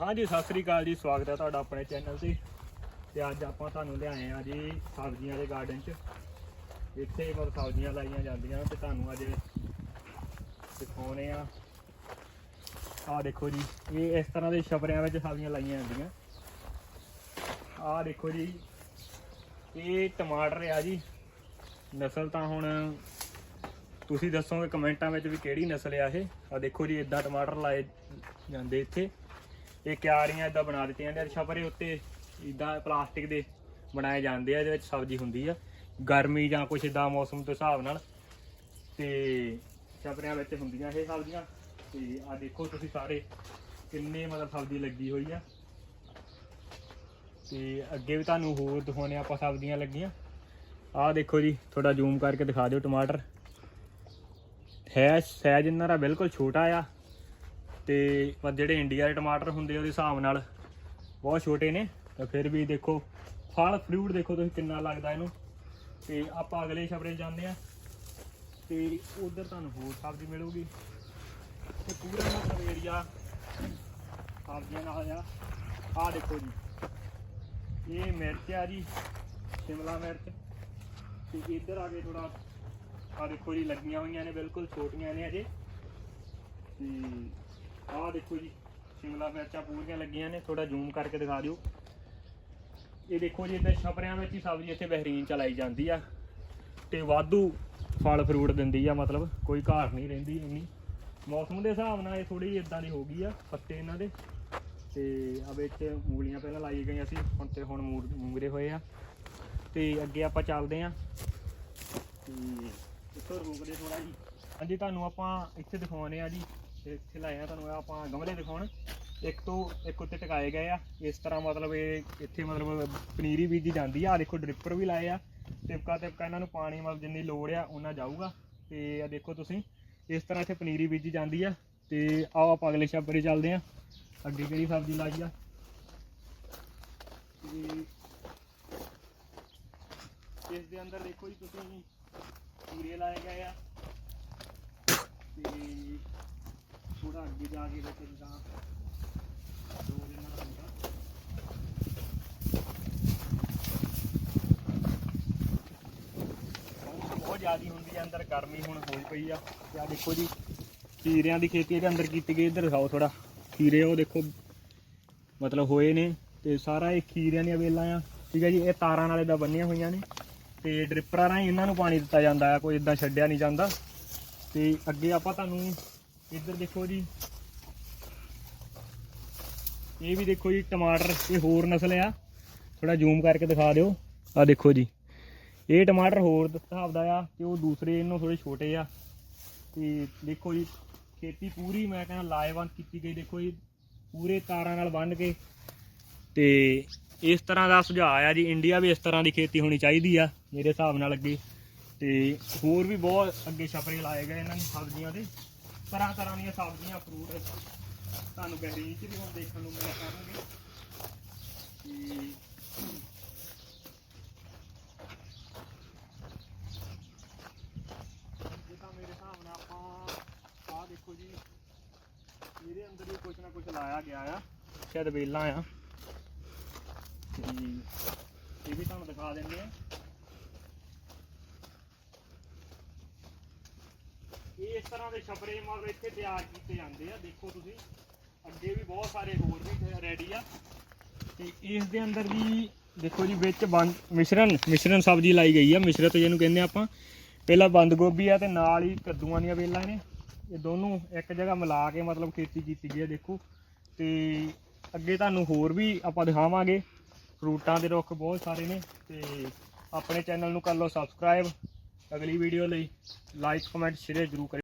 ਹਾਂਜੀ, ਸਤਿ ਸ੍ਰੀ ਅਕਾਲ ਜੀ, ਸਵਾਗਤ ਹੈ ਤੁਹਾਡਾ ਆਪਣੇ ਚੈਨਲ ਤੇ। ਤੇ ਅੱਜ ਆਪਾਂ ਤੁਹਾਨੂੰ ਲਿਆਏ ਆ ਜੀ ਸਬਜ਼ੀਆਂ ਦੇ ਗਾਰਡਨ 'ਚ। ਇੱਥੇ ਮਤਲਬ ਸਬਜ਼ੀਆਂ ਲਾਈਆਂ ਜਾਂਦੀਆਂ ਤੇ ਤੁਹਾਨੂੰ ਅੱਜ ਦਿਖਾਉਣੇ ਆ। ਆਹ ਦੇਖੋ ਜੀ, ਇਹ ਇਸ ਤਰ੍ਹਾਂ ਦੇ ਛਪਰਿਆਂ ਵਿੱਚ ਸਬਜ਼ੀਆਂ ਲਾਈਆਂ ਜਾਂਦੀਆਂ। ਆਹ ਦੇਖੋ ਜੀ, ਇਹ ਟਮਾਟਰ ਆ ਜੀ। ਨਸਲ ਤਾਂ ਹੁਣ ਤੁਸੀਂ ਦੱਸੋਗੇ ਕਮੈਂਟਾਂ ਵਿੱਚ ਵੀ ਕਿਹੜੀ ਨਸਲ ਆ ਇਹ। ਆ ਦੇਖੋ ਜੀ ਇਦਾਂ ਟਮਾਟਰ ਲਾਏ ਜਾਂਦੇ ਇੱਥੇ। ਇਹ ਕਿਆਰੀਆਂ ਇਦਾਂ ਬਣਾ ਦਿੱਤੀਆਂ ਜਾਂਦੀਆਂ ਛਪਰੇ ਉੱਤੇ ਇਦਾਂ ਪਲਾਸਟਿਕ ਦੇ ਬਣਾਏ ਜਾਂਦੇ ਆ, ਇਹਦੇ ਵਿੱਚ ਸਬਜ਼ੀ ਹੁੰਦੀ ਆ। ਗਰਮੀ ਜਾਂ ਕੁਛ ਇਦਾਂ ਮੌਸਮ ਦੇ ਹਿਸਾਬ ਨਾਲ। ਤੇ ਛਪਰਿਆਂ ਵਿੱਚ ਹੁੰਦੀਆਂ ਇਹ ਸਬਜ਼ੀਆਂ। ਤੇ ਆ ਦੇਖੋ ਤੁਸੀਂ ਸਾਰੇ, ਕਿੰਨੇ ਮਤਲਬ ਸਬਜ਼ੀ ਲੱਗੀ ਹੋਈ ਆ। ਤੇ ਅੱਗੇ ਵੀ ਤੁਹਾਨੂੰ ਹੋਰ ਦਿਖਾਉਣੇ ਆਪਾਂ ਸਬਜ਼ੀਆਂ ਲੱਗੀਆਂ। ਆਹ ਦੇਖੋ ਜੀ ਥੋੜਾ ਜ਼ੂਮ ਕਰਕੇ ਦਿਖਾ ਦਿਓ ਟਮਾਟਰ। ਹੈ ਸਾਈਜ਼ ਇਹਨਾਂ ਦਾ ਬਿਲਕੁਲ ਛੋਟਾ ਆ। ਤੇ ਪਰ ਜਿਹੜੇ ਇੰਡੀਆ ਦੇ ਟਮਾਟਰ ਹੁੰਦੇ ਉਹਦੇ ਹਿਸਾਬ ਨਾਲ ਬਹੁਤ ਛੋਟੇ ਨੇ। ਤਾਂ ਫਿਰ ਵੀ ਦੇਖੋ, ਫਲ ਫਰੂਟ ਦੇਖੋ ਤੁਸੀਂ ਕਿੰਨਾ ਲੱਗਦਾ ਇਹਨੂੰ। ਤੇ ਆਪਾਂ ਅਗਲੇ ਛਪਰੇ ਜਾਂਦੇ ਆ। ਤੇ ਉਧਰ ਤੁਹਾਨੂੰ ਹੋਰ ਸਬਜ਼ੀ ਮਿਲੂਗੀ। ਤੇ ਪੂਰਾ ਮਤਲਬ ਏਰੀਆ ਸਬਜ਼ੀਆਂ ਨਾਲ ਆ। ਆਹ ਦੇਖੋ ਜੀ। ਇਹ ਮਿਰਚ ਆ ਜੀ, ਸ਼ਿਮਲਾ ਮਿਰਚ। ਤੇ ਇੱਧਰ ਆ ਕੇ ਥੋੜਾ ਆ ਦੇਖੋ ਜੀ, ਲੱਗੀਆਂ ਹੋਈਆਂ ਨੇ, ਬਿਲਕੁਲ ਛੋਟੀਆਂ ਨੇ ਅਜੇ ਤੇ ਆਹ ਦੇਖੋ ਜੀ, ਸ਼ਿਮਲਾ ਮਿਰਚਾਂ ਪੂਰੀਆਂ ਲੱਗੀਆਂ ਨੇ ਥੋੜਾ ਜ਼ੂਮ ਕਰਕੇ ਦਿਖਾ ਦਿਓ। ਇਹ ਦੇਖੋ ਜੀ, ਇੱਥੇ ਛਪਰਿਆਂ ਵਿੱਚ ਹੀ ਸਬਜ਼ੀ ਇੱਥੇ ਬਹਿਰੀਨ ਚਲਾਈ ਜਾਂਦੀ ਆ ਤੇ ਵਾਧੂ ਫਲ ਫਰੂਟ ਦਿੰਦੀ ਆ, ਮਤਲਬ ਕੋਈ ਘਾਟ ਨਹੀਂ ਰਹਿੰਦੀ ਇੰਨੀ। ਮੌਸਮ ਦੇ ਹਿਸਾਬ ਨਾਲ ਇਹ ਥੋੜੀ ਇਦਾਂ ਦੀ ਹੋ ਗਈ ਆ, ਪੱਤੇ ਇਹਨਾਂ ਦੇ। ਤੇ ਆ ਵਿੱਚ ਮੂਲੀਆਂ ਪਹਿਲਾਂ ਲਾਈ ਗਈਆਂ ਸੀ, ਹੁਣ ਤੇ ਹੁਣ ਮੂਰ- ਮੂੰਗਰੇ ਹੋਏ ਆ। ਤੇ ਅੱਗੇ ਆਪਾਂ ਚੱਲਦੇ ਆ। ਤੇ ਇੱਥੋਂ ਰੋਕਦੇ ਥੋੜਾ ਜੀ। ਹਾਂਜੀ, ਤੁਹਾਨੂੰ ਆਪਾਂ ਇੱਥੇ ਦਿਖਾਉਣੇ ਆ ਜੀ। ਤੇ ਇੱਥੇ ਲਾਏ ਆ ਤੁਹਾਨੂੰ, ਆਪਾਂ ਗਮਲੇ ਦਿਖਾਉਣ। ਇੱਕ ਤੋਂ ਇੱਕ ਉੱਤੇ ਟਿਕਾਏ ਗਏ ਆ। ਇਸ ਤਰ੍ਹਾਂ ਮਤਲਬ ਇਹ ਇੱਥੇ ਮਤਲਬ ਪਨੀਰੀ ਬੀਜੀ ਜਾਂਦੀ ਆ। ਆਹ ਦੇਖੋ ਡ੍ਰਿਪਰ ਵੀ ਲਾਏ ਆ। ਟਿਪਕਾ ਟਿਪਕਾ ਇਹਨਾਂ ਨੂੰ ਪਾਣੀ ਮਤਲਬ ਜਿੰਨੀ ਲੋੜ ਆ ਉਹਨਾਂ ਜਾਊਗਾ। ਤੇ ਆ ਦੇਖੋ ਤੁਸੀਂ, ਇਸ ਤਰ੍ਹਾਂ ਇੱਥੇ ਪਨੀਰੀ ਬੀਜੀ ਜਾਂਦੀ ਆ। ਤੇ ਆਓ ਆਪਾਂ ਅਗਲੇ ਛਾਪਰੇ ਚੱਲਦੇ ਆ। ਅੱਗੇ ਕਿਹੜੀ ਸਬਜ਼ੀ ਲਾਈ ਆ? ਇਸ ਦੇ ਅੰਦਰ ਦੇਖੋ ਜੀ, ਤੁਸੀਂ ਕੀੜੇ ਲਾਏ ਗਏ ਆ। ਤੇ ਥੋੜਾ ਅੱਗੇ ਜਾ ਕੇ ਵਿੱਚ ਜਿੱਦਾਂ। ਦੋ ਦਿਨਾਂ ਦਾ ਹੁੰਦਾ ਜ਼ਿਆਦੀ ਹੁੰਦੀ ਆ ਅੰਦਰ, ਗਰਮੀ ਹੁਣ ਹੋਈ ਪਈ ਆ। ਤੇ ਆ ਦੇਖੋ ਜੀ, ਖੀਰਿਆਂ ਦੀ ਖੇਤੀ ਇਹਦੇ ਅੰਦਰ ਕੀਤੀ ਗਈ, ਇੱਧਰ ਦਿਖਾਓ ਥੋੜਾ ਖੀਰੇ ਉਹ ਦੇਖੋ, ਮਤਲਬ ਹੋਏ ਨੇ, ਤੇ ਸਾਰਾ ਇਹ ਖੀਰਿਆਂ ਦੀਆਂ ਵੇਲਾਂ ਆ। ਠੀਕ ਹੈ ਜੀ, ਇਹ ਤਾਰਾਂ ਨਾਲੇ ਦਾ ਬੰਨੀਆਂ ਹੋਈਆਂ ਨੇ। ਤੇ ਡ੍ਰਿਪਰਾਂ ਰਾਹੀਂ ਇਹਨਾਂ ਨੂੰ ਪਾਣੀ ਦਿੱਤਾ ਜਾਂਦਾ ਆ, ਕੋਈ ਇਦਾਂ ਛੱਡਿਆ ਨਹੀਂ ਜਾਂਦਾ। ਤੇ ਅੱਗੇ ਆਪਾਂ ਤੁਹਾਨੂੰ ਇੱਧਰ ਦੇਖੋ ਜੀ। ਇਹ ਵੀ ਦੇਖੋ ਜੀ ਟਮਾਟਰ ਇਹ ਹੋਰ ਨਸਲ ਆ। ਥੋੜਾ ਜ਼ੂਮ ਕਰਕੇ ਦਿਖਾ ਦਿਓ। ਆ ਦੇਖੋ ਜੀ। ਇਹ ਟਮਾਟਰ ਹੋਰ ਹਿਸਾਬ ਦਾ ਆ ਤੇ ਉਹ ਦੂਸਰੇ ਇਹਨੂੰ ਥੋੜੇ ਛੋਟੇ ਆ। ਤੇ ਦੇਖੋ ਜੀ, ਖੇਤੀ ਪੂਰੀ ਮੈਂ ਕਹਿੰਦਾ ਲਾਹੇਵੰਦ ਕੀਤੀ ਗਈ। ਦੇਖੋ ਜੀ, ਪੂਰੇ ਤਾਰਾਂ ਨਾਲ ਬੰਨ੍ਹ ਕੇ। ਤੇ ਇਸ ਤਰ੍ਹਾਂ ਦਾ ਸੁਝਾਅ ਆ ਜੀ। ਇੰਡੀਆ ਵੀ ਇਸ ਤਰ੍ਹਾਂ ਦੀ ਖੇਤੀ ਹੋਣੀ ਚਾਹੀਦੀ ਆ, ਮੇਰੇ ਹਿਸਾਬ ਨਾਲ ਅੱਗੇ। ਤੇ ਹੋਰ ਵੀ ਬਹੁਤ ਅੱਗੇ ਛਪਰੇ ਲਾਏ ਗਏ ਇਹਨਾਂ ਨੂੰ ਸਬਜ਼ੀਆਂ ਦੇ। ਤਰ੍ਹਾਂ ਤਰ੍ਹਾਂ ਦੀਆਂ ਸਬਜ਼ੀਆਂ ਫਰੂਟ ਤੁਹਾਨੂੰ ਬਹਿਰੀਨ ਚ ਵੀ ਹੁਣ ਦੇਖਣ ਨੂੰ ਮਿਲਿਆ ਕਰਨਗੇ ਤੇ ਇਹ ਤਾਂ ਮੇਰੇ ਹਿਸਾਬ ਨਾਲ ਆਪਾਂ ਆਹ ਦੇਖੋ ਜੀ, ਇਹਦੇ ਅੰਦਰ ਵੀ ਕੁਝ ਨਾ ਕੁਝ ਲਾਇਆ ਗਿਆ ਆ। ਸ਼ਾਇਦ ਵੇਲਾਂ ਆ। ਤੇ ਇਹ ਵੀ ਤੁਹਾਨੂੰ ਦਿਖਾ ਦਿੰਦੇ ਆ। ਇਹ ਇਸ ਤਰ੍ਹਾਂ ਦੇ ਛਪਰੇ ਮਤਲਬ ਇੱਥੇ ਤਿਆਰ ਕੀਤੇ ਜਾਂਦੇ ਆ। ਦੇਖੋ ਤੁਸੀਂ, ਅੱਗੇ ਵੀ ਬਹੁਤ ਸਾਰੇ ਹੋਰ ਵੀ ਰੈਡੀ ਆ। ਤੇ ਇਸ ਦੇ ਅੰਦਰ ਵੀ ਦੇਖੋ ਜੀ, ਵਿੱਚ ਬੰਦ ਮਿਸ਼ਰਣ ਮਿਸ਼ਰਣ ਸਬਜ਼ੀ ਲਾਈ ਗਈ ਆ। ਮਿਸ਼ਰਤ ਜਿਹਨੂੰ ਕਹਿੰਦੇ ਆ ਆਪਾਂ, ਪਹਿਲਾਂ ਬੰਦ ਗੋਭੀ ਆ ਤੇ ਨਾਲ ਹੀ ਕੱਦੂਆਂ ਦੀਆਂ ਵੇਲਾਂ ਨੇ। ਇਹ ਦੋਨੋਂ ਇੱਕ ਜਗ੍ਹਾ ਮਿਲਾ ਕੇ ਮਤਲਬ ਖੇਤੀ ਕੀਤੀ ਗਈ ਹੈ ਦੇਖੋ। ਤੇ ਅੱਗੇ ਤੁਹਾਨੂੰ ਹੋਰ ਵੀ ਆਪਾਂ ਦਿਖਾਵਾਂਗੇ। ਫਰੂਟਾਂ ਦੇ ਰੁੱਖ ਬਹੁਤ ਸਾਰੇ ਨੇ ਤੇ ਆਪਣੇ ਚੈਨਲ ਨੂੰ ਕਰ ਲਓ ਸਬਸਕ੍ਰਾਈਬ ਅਗਲੀ ਵੀਡੀਓ ਲਈ ਲਾਈਕ ਕਮੈਂਟ ਸ਼ੇਅਰ ਜ਼ਰੂਰ ਕਰਿਓ।